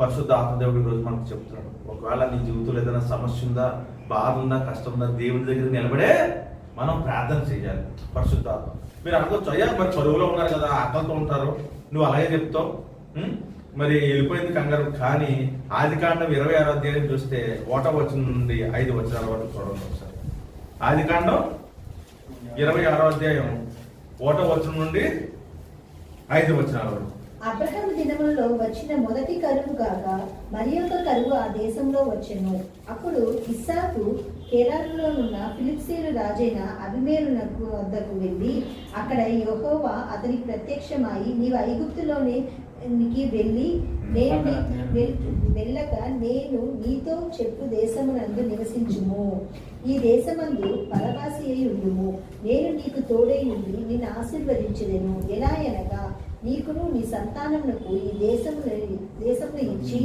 పరిశుద్ధ ఆత్మదేవుడు ఈరోజు రోజు మనకు చెప్తున్నాడు. ఒకవేళ నీ జీవితంలో ఏదైనా సమస్య ఉందా బాధ ఉందా కష్టం ఉందా దేవుని దగ్గర నిలబడే మనం ప్రార్థన చేయాలి. పరిశుద్ధాత్మ. మీరు అనుకోవచ్చు అయ్యా మరి చదువులో ఉన్నారు కదా ఆకలితో ఉంటారు. నువ్వు అలాగే చెప్తావు. మరి వెళ్ళిపోయింది కంగారు. కానీ ఆది కాండం ఇరవై ఆరో అధ్యాయం చూస్తే ఓట వచ్చిన నుండి ఐదు వచనాల వరకు చూడండి ఒకసారి. ఆది కాండం ఇరవై ఆరో అధ్యాయం ఓట వచనం నుండి ఐదు వచనాల వరకు. అబ్రహం దినములలో వచ్చిన మొదటి కరువు కాక మరి ఒక కరువు ఆ దేశంలో వచ్చెను. అప్పుడు ఇస్సాకు కేరారులోనున్న ఫిలిప్సీలు రాజైన అభిమేలునకు వద్దకు వెళ్ళి అక్కడ యెహోవా అతనికి ప్రత్యక్షమై నీవు ఐగుప్తులోని వెళ్ళి నేను వెళ్ళక నేను నీతో చెప్పు దేశమునందు నివసించుము. ఈ దేశమందు పరవాసి అయి ఉండుము. నేను నీకు తోడై ఉండి నిన్ను ఆశీర్వదించదెను. ఎలా అనగా నీకును నీ సంతానమునకు ఈ దేశమును దేశమును ఇచ్చి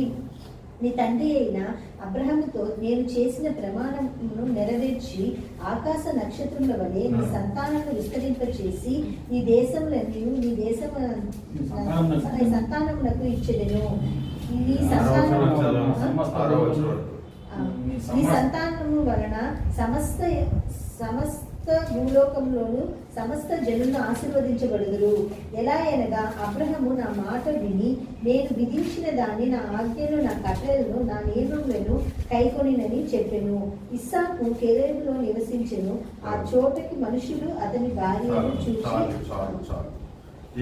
నీ తండ్రి అయిన అబ్రహముతో నేను చేసిన ప్రమాణమును నెరవేర్చి ఆకాశ నక్షత్రముల వలె నీ సంతానమును విస్తరింపచేసి ఈ దేశములన్నీ నీ దేశము నీ సంతానమునకు ఇచ్చెదను. నీ సంతానము నీ సంతానము వలన సమస్త సమస్త భూలోకంలోను సమస్త జనులను ఆశీర్వదించబడుదురు. ఎలా అనగా అబ్రహము నా మాట విని నేను విధించిన దాన్ని నా ఆజ్ఞలు నా కట్టలను నా నియమములను కైకొనినని చెప్పెను. ఇస్సాకు కెరేబులో నివసించెను. ఆ చోటకి మనుషులు అతని భార్యను చూసి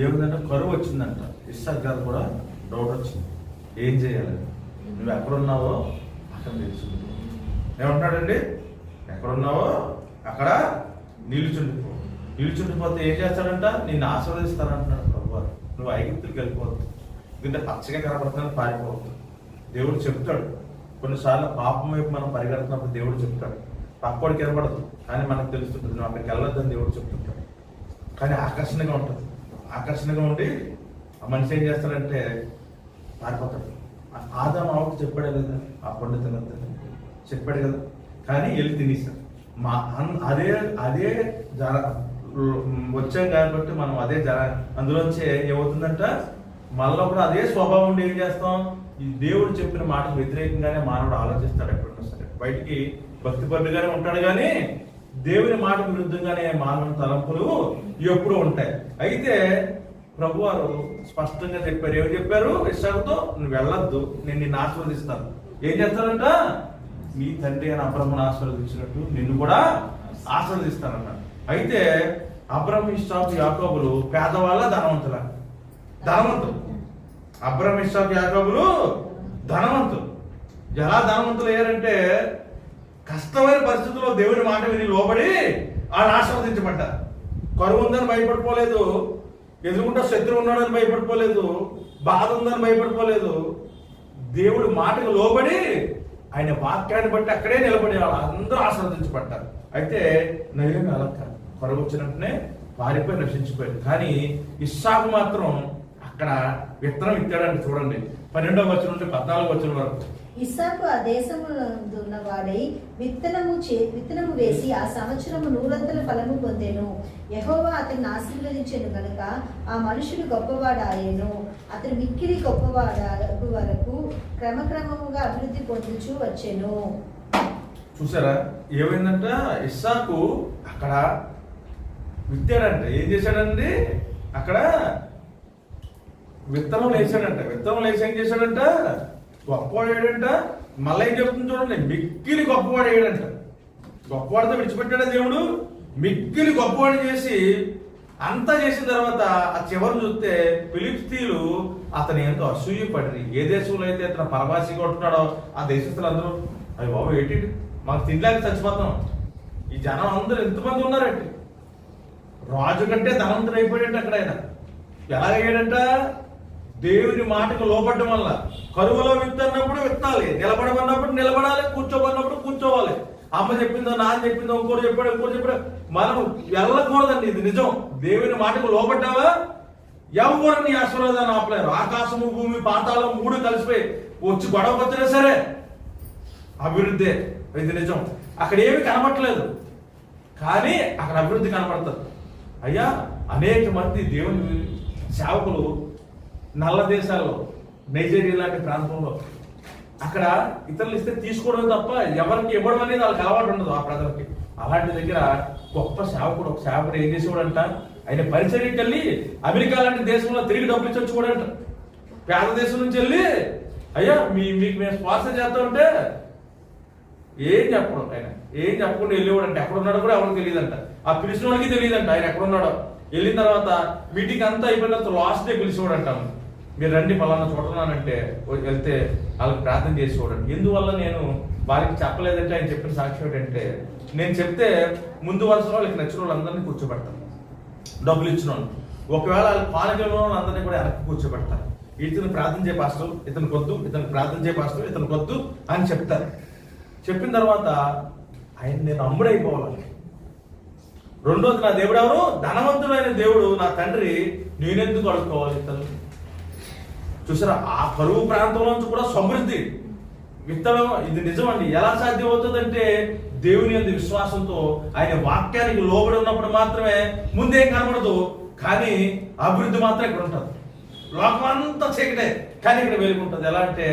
ఏమిటంటే కరువు వచ్చిందంట. ఇస్సాక్ గారు కూడా డౌట్ వచ్చింది. ఏం చేయాలి? నువ్వు ఎక్కడున్నావో అక్కడ తెలుసుకుంటు. ఏమంటున్నాడండి? ఎక్కడున్నావో అక్కడ నిలుచుండిపో నిలుచుండిపోతే ఏం చేస్తాడంట? నిన్ను ఆశీర్వదిస్తానంటున్నాడు ప్రభు నువ్వు ఐగుప్తులకు వెళ్ళిపోవద్దు. ఎందుకంటే పచ్చగా కనబడుతుందని పారిపోవద్దు. దేవుడు చెప్తాడు. కొన్నిసార్లు పాపం వైపు మనం పరిగెడుతున్నప్పుడు దేవుడు చెప్తాడు. పక్కోడికి కనబడదు. కానీ మనకు తెలుస్తుంటుంది నువ్వు అక్కడికి వెళ్ళొద్దని దేవుడు చెప్తుంటాడు. కానీ ఆకర్షణగా ఉంటుంది. ఆకర్షణగా ఉండి ఆ మనిషి ఏం చేస్తాడంటే పారిపోతాడు. ఆదా ఆదాం ఆవుకు చెప్పాడు కదా ఆ పండు తినద్దని. చెప్పాడు కదా. కానీ వెళ్ళి తినేశాడు మా అన్- అదే అదే జర వచ్చాం కాబట్టి మనం అదే జర అందులోంచి ఏమవుతుందంట మళ్ళీ కూడా అదే స్వభావం ఉండి ఏం చేస్తాం? ఈ దేవుడు చెప్పిన మాటకు వ్యతిరేకంగానే మానవుడు ఆలోచిస్తాడు ఎప్పుడన్నా సరే. బయటికి భక్తి పరుడుగానే ఉంటాడు కానీ దేవుని మాటకు విరుద్ధంగానే మానవుని తలంపులు ఎప్పుడూ ఉంటాయి. అయితే ప్రభు వారు స్పష్టంగా చెప్పారు. ఏమి చెప్పారు? ఇష్టాలతో నువ్వు వెళ్ళొద్దు నేను నిన్ను ఆశీర్వదిస్తాను. ఏం చేస్తానంట మీ తండ్రి అని అబ్రహ్మను ఆశీర్వదించినట్టు నిన్ను కూడా ఆశీర్వదిస్తానన్నాడు. అయితే అబ్రహ్మ ఇష్టాకు యాకోబులు పేదవాళ్ళ ధనవంతుల. ధనవంతులు. అబ్రహ్మ ఇష్టాకు యాకోబులు ధనవంతులు. ఎలా ధనవంతులు అయ్యారంటే కష్టమైన పరిస్థితుల్లో దేవుని మాట విని లోబడి వాళ్ళు ఆశీర్వదించబడ్డారు. కరువు ఉందని భయపడిపోలేదు ఎదురుకుంటా శత్రువు ఉన్నాడని భయపడిపోలేదు బాధ ఉందని భయపడిపోలేదు. దేవుడి మాటకు లోబడి ఆయన వాక్యాన్ని బట్టి అక్కడే నిలబడి వాళ్ళు అందరూ ఆశీర్వదించబడ్డారు అయితే నయోమి అలా కాదు కరువు వచ్చినట్టునే పారిపోయి నశించిపోయాడు కానీ ఇస్సాకు మాత్రం అక్కడ విత్తనం ఇచ్చాడంటే చూడండి. పన్నెండవ వచ్చిన నుండి పద్నాలుగు వచ్చిన వరకు. ఇస్సాకు ఆ దేశమున వాడై విత్తనము చే విత్తనము వేసి ఆ సంవత్సరము నూరంతల ఫలము పొందెను. యహోవా అతన్ని ఆశీర్వదించెను గనుక ఆ మనుషుడు గొప్పవాడాయెను. అతను మిక్కిలి గొప్పవాడు వరకు క్రమక్రమముగా అభివృద్ధి పొందుచూ వచ్చెను. చూసారా? ఏమైందంట? ఇస్సాకు అక్కడ విత్తాడంట. ఏం చేశాడండి? అక్కడ విత్తనం లేచాడంట. విత్తనం లేచి ఏం చేశాడంట? గొప్పవాడు ఏడంట మళ్ళీ ఏం చెప్తుంది చూడండి మిక్కిలి గొప్పవాడు ఏడంట గొప్పవాడితో విడిచిపెట్టాడా దేవుడు? మిక్కిలి గొప్పవాడు చేసి అంతా చేసిన తర్వాత ఆ చివరి చూస్తే ఫిలిప్స్తీలు అతని ఎంతో అసూయపడి ఏ దేశంలో అయితే అతను పరమాసి ఉంటున్నాడో ఆ దేశస్తులు అందరూ అవి బాబు ఏంటి మాకు తినలేక చచ్చిపోతాం. ఈ జనం అందరూ ఎంతమంది ఉన్నారండి? రాజు కంటే ధనవంతుడు అయిపోయాడు అక్కడ ఆయన. ఎలాగయ్యాడంట దేవుని మాటకు లోపడడం వల్ల కరువులో విత్తన్నప్పుడు విత్తాలి నిలబడమన్నప్పుడు నిలబడాలి కూర్చోబడినప్పుడు కూర్చోవాలి. అమ్మ చెప్పిందో నాన్న చెప్పిందో ఇంకోటి చెప్పాడు ఇంకోటి చెప్పాడు మనం వెళ్ళకూడదండి ఇది నిజం. దేవుని మాటకు లోపడ్డావా ఎవరిని ఆశీర్వాదాన్ని ఆపలేరు? ఆకాశము భూమి పాతాళం మూడు కలిసిపోయి వచ్చి గొడవ వచ్చినా సరే అభివృద్ధి. ఇది నిజం. అక్కడ ఏమి కనబట్టలేదు కానీ అక్కడ అభివృద్ధి కనబడుతుంది అయ్యా అనేక మంది దేవుని సేవకులు నల్ల దేశాల్లో నైజీరియా లాంటి ప్రాంతంలో. అక్కడ ఇతరులు ఇస్తే తీసుకోవడం తప్ప ఎవరికి ఇవ్వడం అనేది వాళ్ళకి అలవాటు ఉండదు ఆ ప్రజలకి. అలాంటి దగ్గర గొప్ప సేవకుడు ఒక సేవకుడు ఏం చేసేవాడంట? ఆయన పరిచర్యకి వెళ్ళి అమెరికా లాంటి దేశంలో తిరిగి డబ్బులు ఇచ్చి వచ్చుకోడంట పేద దేశం నుంచి వెళ్ళి అయ్యా మీ మీకు మేము స్పాన్సర్ చేస్తా ఉంటే ఏం చెప్పడం ఆయన. ఏం చెప్పకుండా వెళ్ళేవాడు అంటే ఎక్కడ ఉన్నాడో కూడా ఎవరికి తెలియదంట. ఆ పిలిచిన వాడికి తెలియదంట ఆయన ఎక్కడ ఉన్నాడో వెళ్ళిన తర్వాత మీటింగ్ అంతా అయిపోయిన తర్వాత లాస్ట్ డే పిలిచేవాడంట మీరు రండి పలానా చూడన్నానంటే వెళ్తే వాళ్ళకి ప్రార్థన చేసి చూడండి. ఎందువల్ల నేను వారికి చెప్పలేదంటే ఆయన చెప్పిన సాక్ష్యం ఏంటంటే నేను చెప్తే ముందు వరుస వాళ్ళకి నచ్చిన వాళ్ళందరినీ కూర్చోబెడతాను. డబ్బులు ఇచ్చిన వాళ్ళు. ఒకవేళ వాళ్ళ పాలకులు అందరినీ కూడా వెనక్కి కూర్చోబెడతారు ఇతను ప్రార్థన చేయ పాస్టర్ ఇతను కొద్దు ఇతను ప్రార్థన చేయ పాస్టర్ ఇతను కొద్దు అని చెప్తారు. చెప్పిన తర్వాత ఆయన నేను అమ్ముడైపోవాలి. రెండోది నా దేవుడు ఎవరు? ధనవంతుడైన దేవుడు. నా తండ్రి నేనెందుకు అడుక్కోవాలి ఇతను చూసారా? ఆ కరువు ప్రాంతంలో కూడా సమృద్ధి. విత్తనం ఇది నిజమండి. ఎలా సాధ్యమవుతుందంటే దేవుని యొక్క విశ్వాసంతో ఆయన వాక్యానికి లోబడి ఉన్నప్పుడు మాత్రమే ముందేం కనబడదు కానీ అభివృద్ధి మాత్రం ఇక్కడ ఉంటుంది. లోకం అంతా చీకటే కానీ ఇక్కడ వెలుగుంటుంది. ఎలా అంటే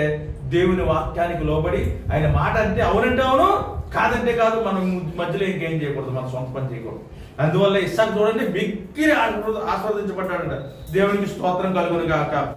దేవుని వాక్యానికి లోబడి ఆయన మాట అంటే అవునంటే అవును కాదంటే కాదు మనం మధ్యలో ఇంకేం చేయకూడదు మన సొంత పని చేయకూడదు. అందువల్ల ఇస్సాకు చూడండి మిక్కిరి ఆశీర్వదించబడ్డాడంట. దేవునికి స్తోత్రం కలుగును కాక